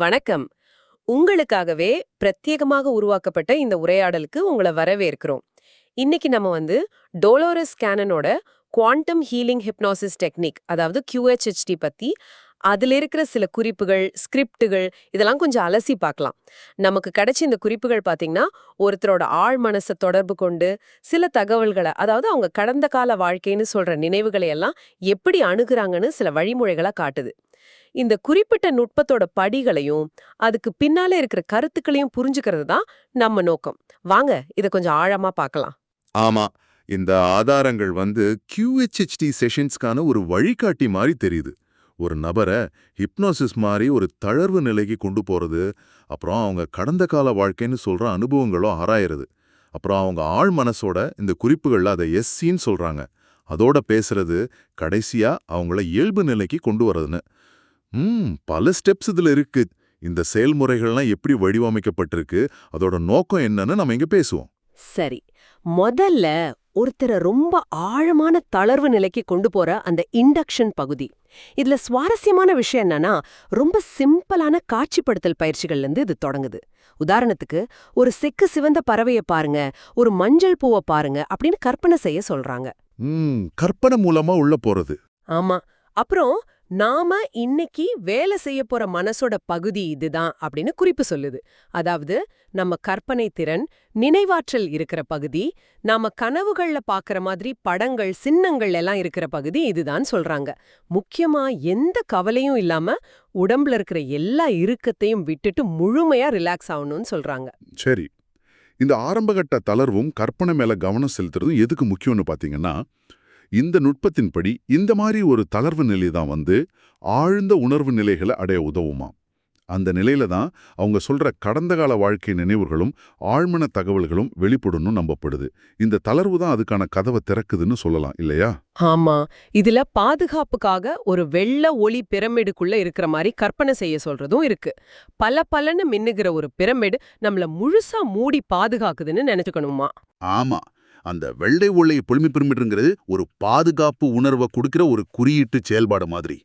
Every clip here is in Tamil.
வணக்கம். உங்களுக்காகவே பிரத்யேகமாக உருவாக்கப்பட்ட இந்த உரையாடலுக்கு உங்களை வரவேற்கிறோம். இன்னைக்கு நம்ம வந்து டோலோரஸ் கேனனோட குவாண்டம் ஹீலிங் ஹிப்னாசிஸ் டெக்னிக் அதாவது QHHT பத்தி அதுல இருக்கிற சில குறிப்புகள் ஸ்கிரிப்டுகள் இதெல்லாம் கொஞ்சம் அலசி பார்க்கலாம். நமக்கு கிடைச்ச இந்த குறிப்புகள் பாத்தீங்கன்னா ஒருத்தரோட ஆழ் மனசை தொடர்பு கொண்டு சில தகவல்களை அதாவது அவங்க கடந்த கால வாழ்க்கைன்னு சொல்ற நினைவுகளை எல்லாம் எப்படி அணுகுறாங்கன்னு சில வழிமுறைகளா காட்டுது. இந்த குறிப்பிட்ட நுட்பத்தோட படிகளையும் அதுக்கு பின்னாலே இருக்கிற கருத்துக்களையும் புரிஞ்சுக்கிறது தான் நம்ம நோக்கம். வாங்க இதை கொஞ்சம் ஆழமா பார்க்கலாம். ஆமா. இந்த ஆதாரங்கள் வந்து QHHT செஷன்ஸ்க்கான ஒரு வழிகாட்டி மாதிரி தெரியுது. ஒரு நபரை ஹிப்னோசிஸ் மாதிரி ஒரு தளர்வு நிலைக்கு கொண்டு போறது அப்புறம் அவங்க கடந்த கால வாழ்க்கைன்னு சொல்ற அனுபவங்களும் ஆராயிறது. அப்புறம் அவங்க ஆழ் மனசோட இந்த குறிப்புகள்ல அதை எஸ்சின்னு சொல்றாங்க. அதோட பேசுறது கடைசியா அவங்கள இயல்பு நிலைக்கு கொண்டு வர்றதுன்னு. ம் பல ஸ்டெப்ஸ் இதுல இருக்கு. இந்த செயல்முறைகள்லாம் எப்படி வடிவமைக்கப்பட்டிருக்கு அதோட நோக்கம் என்னன்னு நம்ம இங்க பேசுவோம். சரி முதல்ல ஒருத்தரை ரொம்ப ஆழமான தளர்வு நிலைக்கு கொண்டு போற அந்த இண்டக்ஷன் பகுதி. இதுல சுவாரஸ்யமான விஷயம் என்னன்னா ரொம்ப சிம்பிளான காட்சிப்படுத்தல் பயிற்சிகள்ல இருந்து இது தொடங்குது. உதாரணத்துக்கு ஒரு செக்கு சிவந்த பறவைய பாருங்க ஒரு மஞ்சள் பூவை பாருங்க அப்படின்னு கற்பனை செய்ய சொல்றாங்க. கற்பனை மூலமா உள்ள போறது. ஆமா அப்புறம் நாம இன்னைக்கு வேலை செய்ய போற மனசோட பகுதி இதுதான் அப்படின்னு குறிப்பு சொல்லுது. அதாவது நம்ம கற்பனை திறன் நினைவாற்றல் இருக்கிற பகுதி நாம கனவுகள்ல பாக்குற மாதிரி படங்கள் சின்னங்கள் எல்லாம் இருக்கிற பகுதி இதுதான் சொல்றாங்க. முக்கியமா எந்த கவலையும் இல்லாம உடம்புல இருக்கிற எல்லா இறுக்கத்தையும் விட்டுட்டு முழுமையா ரிலாக்ஸ் ஆகணும்னு சொல்றாங்க. சரி. இந்த ஆரம்பகட்ட தளர்வும் கற்பனை மேல கவனம் செலுத்துறதும் எதுக்கு முக்கியம்னு பாத்தீங்கன்னா இந்த நுட்பத்தின்படி இந்த மாதிரி ஒரு தளர்வு நிலை தான் வந்து ஆழ்ந்த உணர்வு நிலைகளை அடைய உதவுமா? அந்த நிலையில தான் அவங்க சொல்ற கடந்த கால வாழ்க்கை நினைவுகளும் ஆழ்மன தகவல்களும் வெளிப்படணும் நம்பப்படுது. இந்த தளர்வு தான் அதுக்கான கதவை திறக்குதுன்னு சொல்லலாம் இல்லையா? ஆமா. இதுல பாதுகாப்புக்காக ஒரு வெள்ள ஒளி பிரமிடுக்குள்ள இருக்கிற மாதிரி கற்பனை செய்ய சொல்றதும் இருக்கு. பல பலன்னு மின்னுகிற ஒரு பிரமிடு நம்மள முழுசா மூடி பாதுகாக்குதுன்னு நினைச்சுக்கணுமா? ஆமா. அந்த வெள்ளை ஒளை பொலிமி பிரமிடுங்கிறது ஒரு பாதுகாப்பு உணர்வை கொடுக்கிற ஒரு குறியீட்டு செயல்பாடு மாதிரி.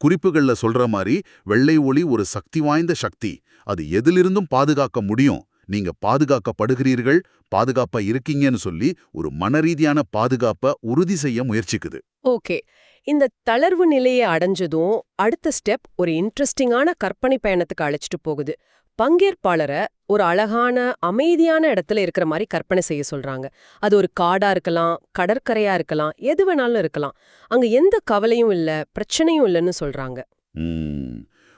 குறிப்புகள்ல சொல்ற மாதிரி வெள்ளை ஒளி ஒரு சக்தி வாய்ந்த சக்தி. அது எதிலிருந்தும் பாதுகாக்க முடியும். நீங்க பாதுகாக்கப்படுகிறீர்கள் பாதுகாப்பா இருக்கீங்கன்னு சொல்லி ஒரு மனரீதியான பாதுகாப்பை உறுதி செய்ய முயற்சிக்குது. ஓகே. இந்த தளர்வு நிலையை அடைஞ்சதும் அடுத்த ஸ்டெப் ஒரு இன்ட்ரெஸ்டிங்கான கற்பனை பயணத்துக்கு அழைச்சிட்டு போகுது. பங்கேற்பாளரை ஒரு அழகான அமைதியான இடத்துல இருக்கிற மாதிரி கற்பனை செய்ய சொல்றாங்க. அது ஒரு காடா இருக்கலாம் கடற்கரையா இருக்கலாம் எது வேணாலும் இருக்கலாம். அங்க எந்த கவலையும் இல்ல பிரச்சனையும் இல்லைன்னு சொல்றாங்க.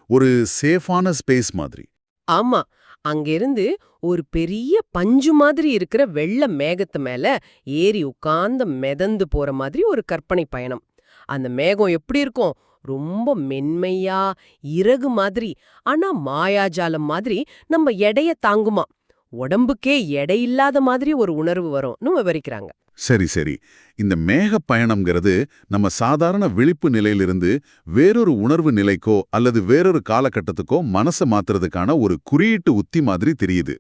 ஒரு சேஃபான ஸ்பேஸ் மாதிரி. ஆமா. அங்கிருந்து ஒரு பெரிய பஞ்சு மாதிரி இருக்கிற வெள்ள மேகத்து மேல ஏறி உட்கார்ந்து மிதந்து போற மாதிரி ஒரு கற்பனை பயணம். அந்த மேகம் எப்படி இருக்கும்? ரொம்ப மென்மையா இறகு மாதிரி. ஆனா மாயாஜாலம் மாதிரி நம்ம எடைய தாங்குமா. உடம்புக்கே எடை இல்லாத மாதிரி ஒரு உணர்வு வரும்னு விவரிக்கிறாங்க. சரி சரி. இந்த மேக பயணம்ங்கிறது நம்ம சாதாரண விழிப்பு நிலையிலிருந்து வேறொரு உணர்வு நிலைக்கோ அல்லது வேறொரு காலகட்டத்துக்கோ மனசை மாத்துறதுக்கான ஒரு குறியீட்டு உத்தி மாதிரி தெரியுது.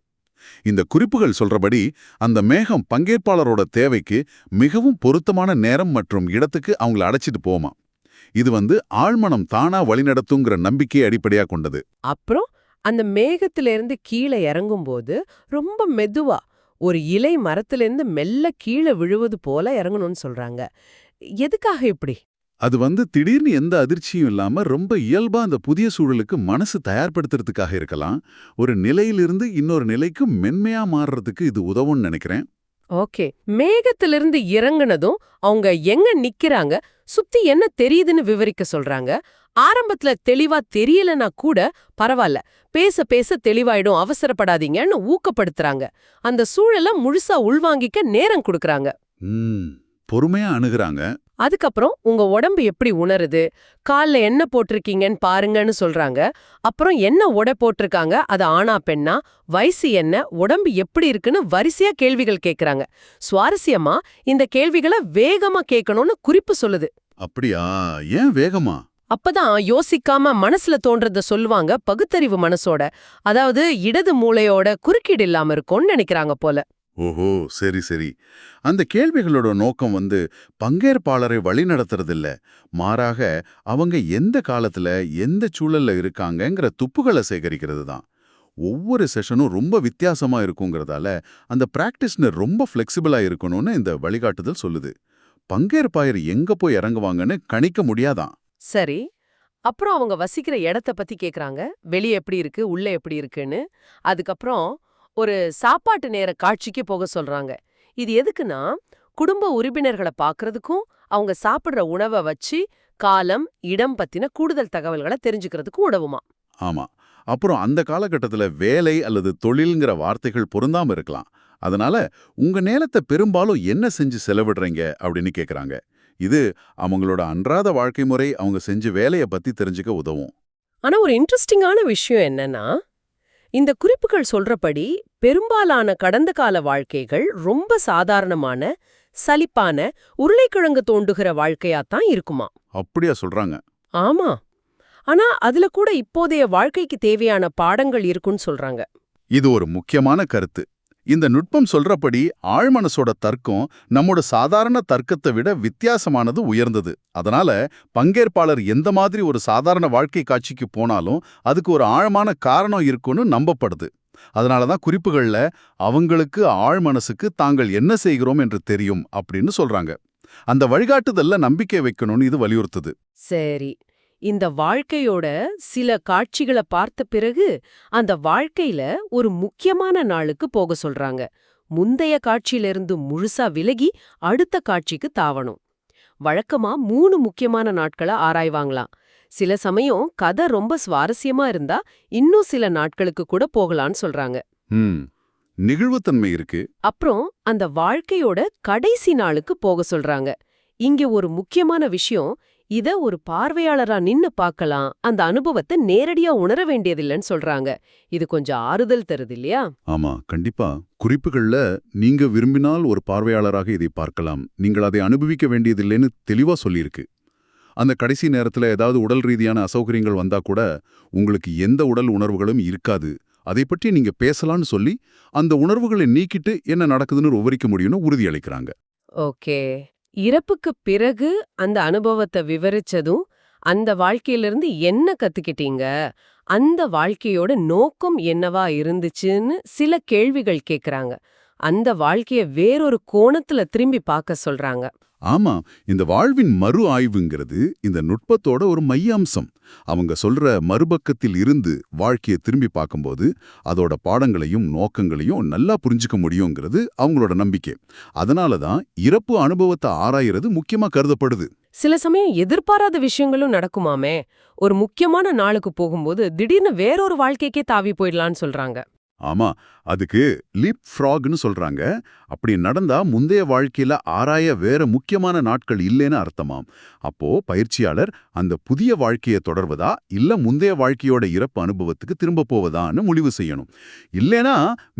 இந்த குறிப்புகள் சொல்றபடி அந்த மேகம் பங்கேற்பாளரோட தேவைக்கு மிகவும் பொருத்தமான நேரம் மற்றும் இடத்துக்கு அவங்கள அடைச்சிட்டு போமா இது வந்து ஆழ்மனம் தானா வழிநடத்துங்கிற நம்பிக்கையை அடிப்படையா கொண்டது. அப்புறம் அந்த மேகத்திலிருந்து கீழே இறங்கும்போது ரொம்ப மெதுவா ஒரு இலை மரத்திலிருந்து மெல்ல கீழே விழுவது போல இறங்கணும்னு சொல்றாங்க. எதுக்காக இப்படி? அது வந்து திடீர்னு எந்த அதிர்ச்சியும் இல்லாம ரொம்ப இயல்பா அந்த புதிய சூழலுக்கு மனசு தயார்படுத்துறதுக்காக இருக்கலாம். ஒரு நிலையிலிருந்து இன்னொரு நிலைக்கு மென்மையா மாறுறதுக்கு இது உதவும்னு நினைக்கிறேன். ஓகே. மேகத்திலிருந்து இறங்குனதும் அவங்க எங்க நிக்கிறாங்க சுத்தி என்ன தெரியுதுன்னு விவரிக்க சொல்றாங்க. ஆரம்பத்துல தெளிவா தெரியலனா கூட பரவாயில்ல பேச பேச தெளிவாயிடும் அவசரப்படாதீங்கன்னு ஊக்கப்படுத்துறாங்க. அந்த சூழலை முழுசா உள்வாங்கிக்க நேரம் கொடுக்கறாங்க. பொறுமையா அணுகுறாங்க. அதுக்கப்புறம் உங்க உடம்பு எப்படி உணருது? கால்ல என்ன போட்டிருக்கீங்கன்னு பாருங்கன்னு சொல்றாங்க. அப்புறம் என்ன உடை போட்டிருக்காங்க? அது ஆணா பெண்ணா? வயசு என்ன? உடம்பு எப்படி இருக்குன்னு வரிசையா கேள்விகள் கேக்குறாங்க. சுவாரஸ்யமா? இந்த கேள்விகளை வேகமா கேட்கணும்னு குறிப்பு சொல்லுது. அப்படியா? ஏன் வேகமா? அப்பதான் யோசிக்காம மனசுல தோன்றத சொல்லுவாங்க பகுத்தறிவு மனசோட. அதாவது இடது மூளையோட குறுக்கீடு இல்லாம இருக்கும்னு நினைக்கிறாங்க போல. ஓஹோ சரி சரி. அந்த கேள்விகளோட நோக்கம் வந்து பங்கேற்பாளரை வழிநடத்துறதில்ல மாறாக அவங்க எந்த காலத்துல எந்த சூழல்ல இருக்காங்கங்கிற துப்புகளை சேகரிக்கிறது தான். ஒவ்வொரு செஷனும் ரொம்ப வித்தியாசமா இருக்குங்கிறதால அந்த பிராக்டிஸ்னு ரொம்ப ஃப்ளெக்சிபிளா இருக்கணும்னு இந்த வழிகாட்டுதல் சொல்லுது. பங்கேற்பாயர் எங்க போய் இறங்குவாங்கன்னு கணிக்க முடியாதான். சரி. அப்புறம் அவங்க வசிக்கிற இடத்த பத்தி கேக்குறாங்க. வெளியே எப்படி இருக்கு? உள்ள எப்படி இருக்குன்னு. அதுக்கப்புறம் ஒரு சாப்பாட்டு நேர காட்சிக்கு போக சொல்றாங்க. இது எதுக்குன்னா குடும்ப உறுப்பினர்களை பார்க்கறதுக்கும் அவங்க சாப்பிடுற உணவை வச்சு காலம் இடம் பத்தின கூடுதல் தகவல்களை தெரிஞ்சுக்கிறதுக்கும் உதவுமா? ஆமா. அப்புறம் அந்த காலகட்டத்துல வேலை அல்லது தொழில்ங்கிற வார்த்தைகள் பொருந்தாம இருக்கலாம். அதனால உங்க நேரத்தை பெரும்பாலும் என்ன செஞ்சு செலவிடுறீங்க அப்படின்னு கேக்குறாங்க. இது அவங்களோட அன்றாட வாழ்க்கை முறை அவங்க செஞ்ச வேலைய பத்தி தெரிஞ்சுக்க உதவும். ஆனா ஒரு இன்ட்ரெஸ்டிங்கான விஷயம் என்னன்னா இந்த குறிப்புகள் சொல்றபடி பெரும்பாலான கடந்த கால வாழ்க்கைகள் ரொம்ப சாதாரணமான சலிப்பான உருளைக்கிழங்கு தோண்டுகிற வாழ்க்கையாத்தான் இருக்குமா? அப்படியா சொல்றாங்க. ஆமா. ஆனா அதுல கூட இப்போதைய வாழ்க்கைக்கு தேவையான பாடங்கள் இருக்குன்னு சொல்றாங்க. இது ஒரு முக்கியமான கருத்து. இந்த நுட்பம் சொல்றபடி ஆழ்மனசோட தர்க்கம் நம்மோட சாதாரண தர்க்கத்தை விட வித்தியாசமானது உயர்ந்தது. அதனால பங்கேற்பாளர் எந்த மாதிரி ஒரு சாதாரண வாழ்க்கை காட்சிக்கு போனாலும் அதுக்கு ஒரு ஆழமான காரணம் இருக்குன்னு நம்பப்படுது. அதனால தான் குறிப்புகள்ல அவங்களுக்கு ஆழ்மனசுக்கு தாங்கள் என்ன செய்கிறோம் என்று தெரியும் அப்படின்னு சொல்றாங்க. அந்த வழிகாட்டுதல்ல நம்பிக்கை வைக்கணும்னு இது வலியுறுத்துது. சரி. இந்த வாழ்க்கையோட சில காட்சிகளை பார்த்த பிறகு அந்த வாழ்க்கையில ஒரு முக்கியமான நாளுக்கு போக சொல்றாங்க. முந்தைய காட்சியிலிருந்து முழுசா விலகி அடுத்த காட்சிக்கு தாவணும். வழக்கமா மூணு முக்கியமான நாட்களை ஆராய்வாங்களாம். சில சமயம் கதை ரொம்ப சுவாரஸ்யமா இருந்தா இன்னும் சில நாட்களுக்கு கூட போகலான்னு சொல்றாங்க. நிகழ்வுத்தன்மை இருக்கு. அப்புறம் அந்த வாழ்க்கையோட கடைசி நாளுக்கு போக சொல்றாங்க. இங்க ஒரு முக்கியமான விஷயம் இத ஒரு பார்வையாளரா நின்னு பார்க்கலாம். அந்த அனுபவத்தை நேரடியா உணர வேண்டியதில்லைன்னு சொல்றாங்க. இது கொஞ்சம் ஆறுதல் தருது இல்லையா? ஆமா கண்டிப்பா. குறிப்புகள்ல நீங்க விரும்பினால் ஒரு பார்வையாளராக இதை பார்க்கலாம். நீங்கள் அதை அனுபவிக்க வேண்டியதில்லைன்னு தெளிவா சொல்லியிருக்கு. அந்த கடைசி நேரத்துல ஏதாவது உடல் ரீதியான அசௌகரியங்கள் வந்தா கூட உங்களுக்கு எந்த உடல் உணர்வுகளும் இருக்காது. அதை பற்றி நீங்க பேசலாம்னு சொல்லி அந்த உணர்வுகளை நீக்கிட்டு என்ன நடக்குதுன்னு விவரிக்க முடியும்னு உறுதியளிக்கிறாங்க. ஓகே. இறப்புக்கு பிறகு அந்த அனுபவத்தை விவரிச்சதும் அந்த வாழ்க்கையிலிருந்து என்ன கத்துக்கிட்டீங்க? அந்த வாழ்க்கையோட நோக்கம் என்னவா இருந்துச்சுன்னு சில கேள்விகள் கேக்குறாங்க. அந்த வாழ்க்கைய வேறொரு கோணத்துல திரும்பி பார்க்க சொல்றாங்க. ஆமா இந்த வாழ்வின் மறு ஆய்வுங்கிறது இந்த நுட்பத்தோட ஒரு மைய அம்சம் அவங்க சொல்ற மறுபக்கத்தில் இருந்து வாழ்க்கையை திரும்பி பார்க்கும்போது அதோட பாடங்களையும் நோக்கங்களையும் நல்லா புரிஞ்சுக்க முடியுங்கிறது அவங்களோட நம்பிக்கை. அதனால தான் இறப்பு அனுபவத்தை ஆராயறது முக்கியமா கருதப்படுது. சில சமயம் எதிர்பாராத விஷயங்களும் நடக்குமாமே? ஒரு முக்கியமான நாளுக்கு போகும்போது திடீர்னு வேறொரு வாழ்க்கைக்கே தாவி போயிடலான்னு சொல்றாங்க. ஆமா அதுக்கு லிப் ஃப்ராக்னு சொல்றாங்க. அப்படி நடந்தா முந்தைய வாழ்க்கையில ஆராய வேற முக்கியமான நாட்கள் இல்லைன்னு அர்த்தமாம். அப்போ பயிற்சியாளர் அந்த புதிய வாழ்க்கையை தொடர்வதா இல்ல முந்தைய வாழ்க்கையோட இறப்பு அனுபவத்துக்கு திரும்ப போவதான்னு முடிவு செய்யணும். இல்லைனா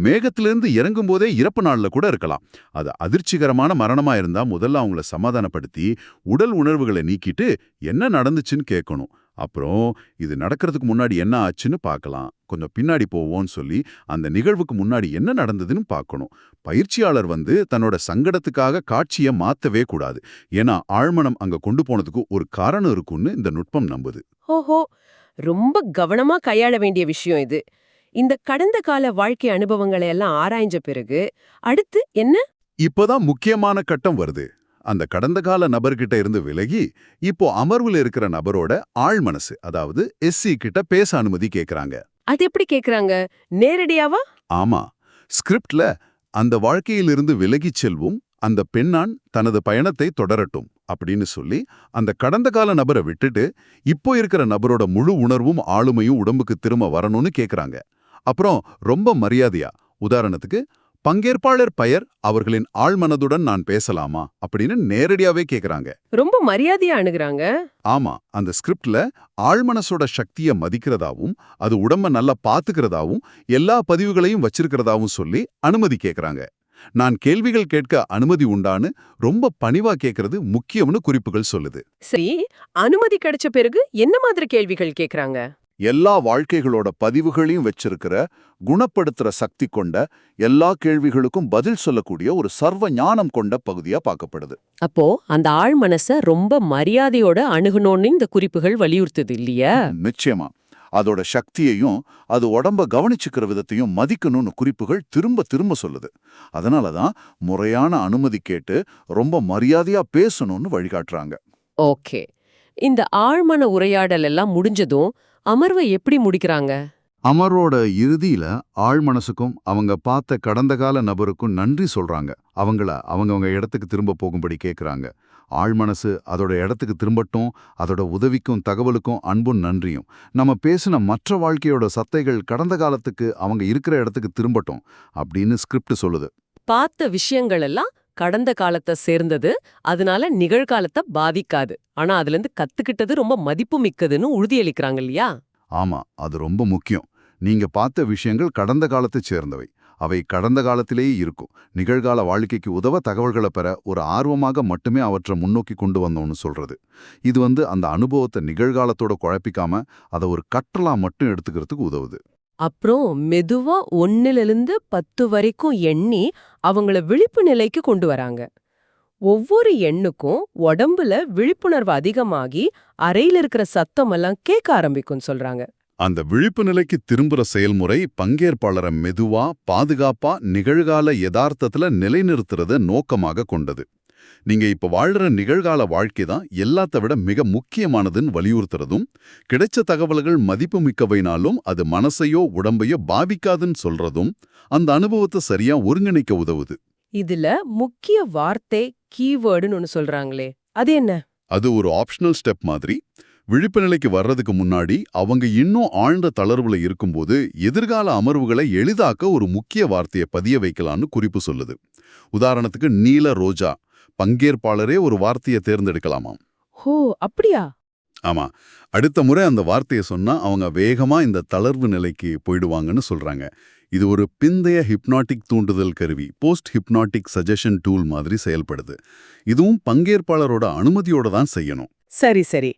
மேகத்திலிருந்து இறங்கும் போதே இறப்பு நாள்ல கூட இருக்கலாம். அது அதிர்ச்சிகரமான மரணமா இருந்தா முதல்ல அவங்கள சமாதானப்படுத்தி உடல் உணர்வுகளை நீக்கிட்டு என்ன நடந்துச்சுன்னு கேட்கணும். அப்புறம் இது நடக்கிறதுக்கு முன்னாடி என்ன ஆச்சுன்னு பார்க்கலாம். கொஞ்சம் பின்னாடி போவோம்னு சொல்லி அந்த நிகழ்வுக்கு முன்னாடி என்ன நடந்ததுன்னு பார்க்கணும். பயிற்சியாளர் வந்து தன்னோட சங்கடத்துக்காக காட்சியை மாத்தவே கூடாது. ஏன்னா ஆழ்மனம் அங்க கொண்டு போனதுக்கு ஒரு காரணம் இருக்கும்னு இந்த நுட்பம் நம்புது. ஓஹோ! ரொம்ப கவனமா கையாள வேண்டிய விஷயம் இது. இந்த கடந்த கால வாழ்க்கை அனுபவங்களை எல்லாம் ஆராய்ஞ்ச பிறகு அடுத்து என்ன? இப்போதான் முக்கியமான கட்டம் வருது. அந்த கடந்த கால நபர்கிட்ட இருந்து விலகி இப்போ அமர்வுல இருக்கிற நபரோட ஆழ்மனசு அதாவது எஸ்சி கிட்ட பேச அனுமதி கேக்குறாங்க. அது எப்படி கேக்குறாங்க? நேரடியாவா? ஆமா. ஸ்கிரிப்ட்ல அந்த வாழ்க்கையிலிருந்து விலகிச் செல்வும் அந்த பெண்ணான் தனது பயணத்தை தொடரட்டும் அப்படின்னு சொல்லி அந்த கடந்த கால நபரை விட்டுட்டு இப்போ இருக்கிற நபரோட முழு உணர்வும் ஆளுமையும் உடம்புக்கு திரும்ப வரணும்னு கேக்குறாங்க. அப்புறம் ரொம்ப மரியாதையா உதாரணத்துக்கு பங்கேற்பாளர் பெயர் அவர்களின் ஆழ்மனதுடன் நான் பேசலாமா அப்படின்னு நேரடியாவே கேக்குறாங்க. ரொம்ப மரியாதையா அணுகுறாங்க. ஆமா அந்த ஸ்கிரிப்ட்ல ஆழ்மனசோட சக்திய மதிக்கிறதாவும் அது உடம்ப நல்லா பாத்துக்கிறதாவும் எல்லா பதிவுகளையும் வச்சிருக்கிறதாவும் சொல்லி அனுமதி கேக்குறாங்க. நான் கேள்விகள் கேட்க அனுமதி உண்டான்னு ரொம்ப பணிவா கேக்குறது முக்கியம்னு குறிப்புகள் சொல்லுது. சரி அனுமதி கிடைச்ச பிறகு என்ன மாதிரி கேள்விகள் கேக்குறாங்க? எல்லா வாழ்க்கைகளோட பதிவுகளையும் வச்சிருக்கிற குணப்படுத்துற சக்தி கொண்ட எல்லா கேள்விகளுக்கும் பதில் சொல்லக்கூடிய ஒரு சர்வ ஞானம் கொண்ட பகுதியா பார்க்கப்படுது. அப்போ அந்த ஆழ் மனச ரொம்ப மரியாதையோட அணுகணும்னு இந்த குறிப்புகள் வலியுறுத்துது இல்லையா? நிச்சயமா. அதோட சக்தியையும் அது உடம்ப கவனிச்சுக்கிற விதத்தையும் மதிக்கணும்னு குறிப்புகள் திரும்ப திரும்ப சொல்லுது. அதனால தான் முறையான அனுமதி கேட்டு ரொம்ப மரியாதையா பேசணும்னு வழிகாட்டுறாங்க. ஓகே. இந்த ஆழ்மன உரையாடல் எல்லாம் முடிஞ்சதும் அமர்வை எப்படி முடிக்கிறாங்க? அமரோட இறுதியில ஆழ் மனசுக்கும் அவங்க பார்த்த கடந்த கால நபருக்கும் நன்றி சொல்றாங்க. அவங்கள அவங்கவங்க இடத்துக்கு திரும்ப போகும்படி கேக்குறாங்க. ஆழ் மனசு அதோட இடத்துக்கு திரும்பட்டும் அதோட உதவிக்கும் தகவலுக்கும் அன்பும் நன்றியும். நம்ம பேசின மற்ற வாழ்க்கையோட சத்தைகள் கடந்த காலத்துக்கு அவங்க இருக்கிற இடத்துக்கு திரும்பட்டும் அப்படின்னு ஸ்கிரிப்ட் சொல்லுது. பார்த்த விஷயங்கள் எல்லாம் கடந்த காலத்தை சேர்ந்தது. அதனால நிகழ்காலத்தை பாதிக்காது. ஆனா அதுல இருந்து கத்துக்கிட்டது ரொம்ப மதிப்பு மிக்கதுன்னு உறுதியளிக்கிறாங்க இல்லையா ஆமா அது ரொம்ப முக்கியம். நீங்க பார்த்த விஷயங்கள் கடந்த காலத்தை சேர்ந்தவை. அவை கடந்த காலத்திலேயே இருக்கும். நிகழ்கால வாழ்க்கைக்கு உதவ தகவல்களை பெற ஒரு ஆர்வமாக மட்டுமே அவற்றை முன்னோக்கி கொண்டு வந்தோம்னு சொல்றது. இது வந்து அந்த அனுபவத்தை நிகழ்காலத்தோட குழப்பிக்காம அதை ஒரு கற்றலா மட்டும் எடுத்துக்கிறதுக்கு உதவுது. அப்புறம் மெதுவா ஒன்னுல இருந்து பத்து வரைக்கும் எண்ணி அவங்கள விழிப்பு நிலைக்கு கொண்டு வராங்க. ஒவ்வொரு எண்ணுக்கும் உடம்புல விழிப்புணர்வு அதிகமாகி அறையில இருக்கிற சத்தமெல்லாம் கேட்க ஆரம்பிக்கும் சொல்றாங்க. அந்த விழிப்பு நிலைக்கு திரும்புற செயல்முறை பங்கேற்பாளரை மெதுவா பாதுகாப்பா நிகழ்கால யதார்த்தத்துல நிலைநிறுத்துறத நோக்கமாக கொண்டது. நீங்க இப்ப வாழ்ற நிகழ்கால வாழ்க்கை தான் எல்லாத்த விட மிக முக்கியமானதுன்னு வலியுறுத்துறதும் கிடைச்ச தகவல்கள் மதிப்புமிக்கவைனாலும் அது மனசையோ உடம்பையோ பாதிக்காதுன்னு சொல்றதும் அந்த அனுபவத்தை சரியா ஒருங்கிணைக்க உதவுது. இதுல முக்கிய வார்த்தை கீவேர்டுன்னு ஒன்னு சொல்றாங்களே அது என்ன? அது ஒரு ஆப்ஷனல் ஸ்டெப் மாதிரி. விழிப்பு நிலைக்கு வர்றதுக்கு முன்னாடி அவங்க இன்னும் ஆழ்ந்த தளர்வுல இருக்கும்போது எதிர்கால அமர்வுகளை எளிதாக்க ஒரு முக்கிய வார்த்தையை பதிய வைக்கலான்னு குறிப்பு சொல்லுது. உதாரணத்துக்கு நீல ரோஜா. பங்கேற்பாளரே ஒரு வார்த்தையை தேர்ந்தெடுக்கலாமாம். ஹோ அப்படியா? ஆமா. அடுத்த முறை அந்த வார்த்தையை சொன்னா அவங்க வேகமா இந்த தளர்வு நிலைக்கு போயிடுவாங்கன்னு சொல்றாங்க. இது ஒரு பிந்தைய ஹிப்னாட்டிக் தூண்டுதல் கருவி போஸ்ட் ஹிப்னாட்டிக் சஜஷன் டூல் மாதிரி செயல்படுது. இதுவும் பங்கேற்பாளரோட அனுமதியோட தான் செய்யணும். சரி சரி.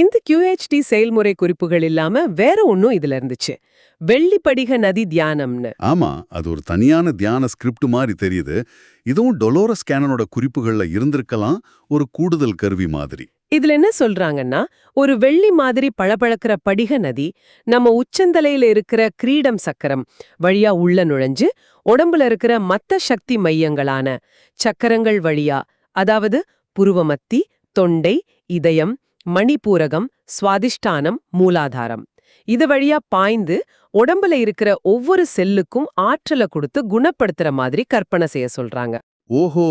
இந்த QHD செயல்முறை குறிப்புகள் இல்லாம வேற ஒன்னும் இதுல இருந்துச்சு. வெள்ளிப்படிக நதி தியானம்னு. ஆமா அது ஒரு தனியான தியான ஸ்கிரிப்ட் மாதிரி தெரியுது. இதுவும் டொலோரஸ் கேனனோட குறிப்புகள்ல இருந்திருக்கலாம் ஒரு கூடுதல் கருவி மாதிரி. இதுல என்ன சொல்றாங்கன்னா ஒரு வெள்ளி மாதிரி பளபளக்கிற படிக நதி நம்ம உச்சந்தலையில இருக்கிற கிரீடம் சக்கரம் வழியா உள்ள நுழைஞ்சு உடம்புல இருக்கிற மத்த சக்தி மையங்களான சக்கரங்கள் வழியா அதாவது புருவமத்தி தொண்டை இதயம் மணிப்பூரகம் சுவாதிஷ்டானம் மூலாதாரம். இது வழியா பாய்ந்து உடம்புல இருக்கிற ஒவ்வொரு செல்லுக்கும் ஆற்றலை கொடுத்து குணப்படுத்துற மாதிரி கற்பனை செய்ய சொல்றாங்க. ஓஹோ!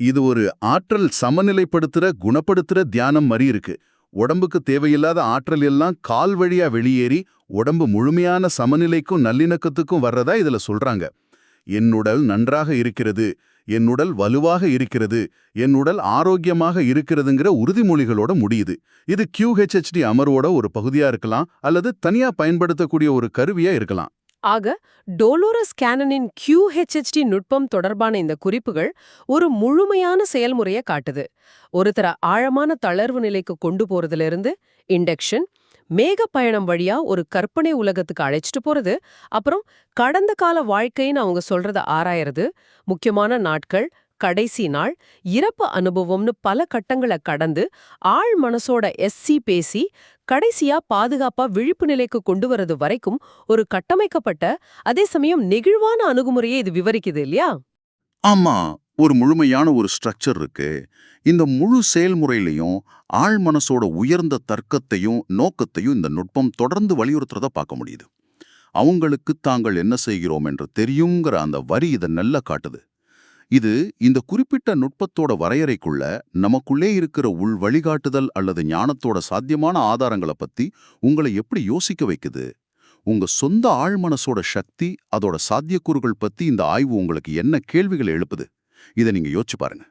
இது ஒரு ஆற்றல் சமநிலைப்படுத்துற குணப்படுத்துற தியானம் மாதிரி இருக்கு. உடம்புக்கு தேவையில்லாத ஆற்றல் எல்லாம் கால் வழியா வெளியேறி உடம்பு முழுமையான சமநிலைக்கும் நல்லிணக்கத்துக்கும் வர்றதா இதுல சொல்றாங்க. என் உடல் நன்றாக இருக்கிறது. என் உடல் வலுவாக இருக்கிறது என் உடல் ஆரோக்கியமாக இருக்கிறதுங்கிற உறுதிமொழிகளோட முடியுது. இது கியூஹெச்ஹெச்டி அமர்வோட ஒரு பகுதியா இருக்கலாம் அல்லது தனியா பயன்படுத்தக்கூடிய ஒரு கருவியா இருக்கலாம். ஆக டோலோரஸ் கேனனின் கியூஹெச்ஹெச்டி நுட்பம் தொடர்பான இந்த குறிப்புகள் ஒரு முழுமையான செயல்முறையை காட்டுது. ஒருத்தர ஆழமான தளர்வு நிலைக்கு கொண்டு போறதுல இருந்து இண்டக்ஷன் மேக பயணம் வழியா ஒரு கற்பனை உலகத்துக்கு அழைச்சிட்டு போறது அப்புறம் கடந்த கால வாழ்க்கைன்னு அவங்க சொல்றத ஆராயறது முக்கியமான நாட்கள் கடைசி நாள் இறப்பு அனுபவம்னு பல கட்டங்களை கடந்து ஆள் மனசோட எஸ்சி பேசி கடைசியா பாதுகாப்பா விழிப்பு நிலைக்கு கொண்டு வரது வரைக்கும் ஒரு கட்டமைக்கப்பட்ட அதே சமயம் நெகிழ்வான அணுகுமுறையை இது விவரிக்குது இல்லையா? ஆமா. ஒரு முழுமையான ஒரு ஸ்ட்ரக்சர் இருக்கு. இந்த முழு செயல்முறையிலையும் ஆள் மனசோட உயர்ந்த தர்க்கத்தையும் நோக்கத்தையும் இந்த நுட்பம் தொடர்ந்து வலியுறுத்துறத பார்க்க முடியுது. அவங்களுக்கு தாங்கள் என்ன செய்கிறோம் என்று தெரியுங்கிற அந்த வரி இதை நல்லா காட்டுது. இது இந்த குறிப்பிட்ட நுட்பத்தோட வரையறைக்குள்ள நமக்குள்ளே இருக்கிற உள் வழிகாட்டுதல் அல்லது ஞானத்தோட சாத்தியமான ஆதாரங்களை பத்தி உங்களை எப்படி யோசிக்க வைக்குது? உங்க சொந்த ஆழ்மனசோட சக்தி அதோட சாத்தியக்கூறுகள் பத்தி இந்த ஆய்வு உங்களுக்கு என்ன கேள்விகளை எழுப்புது? இதை நீங்க யோசிச்சு பாருங்க.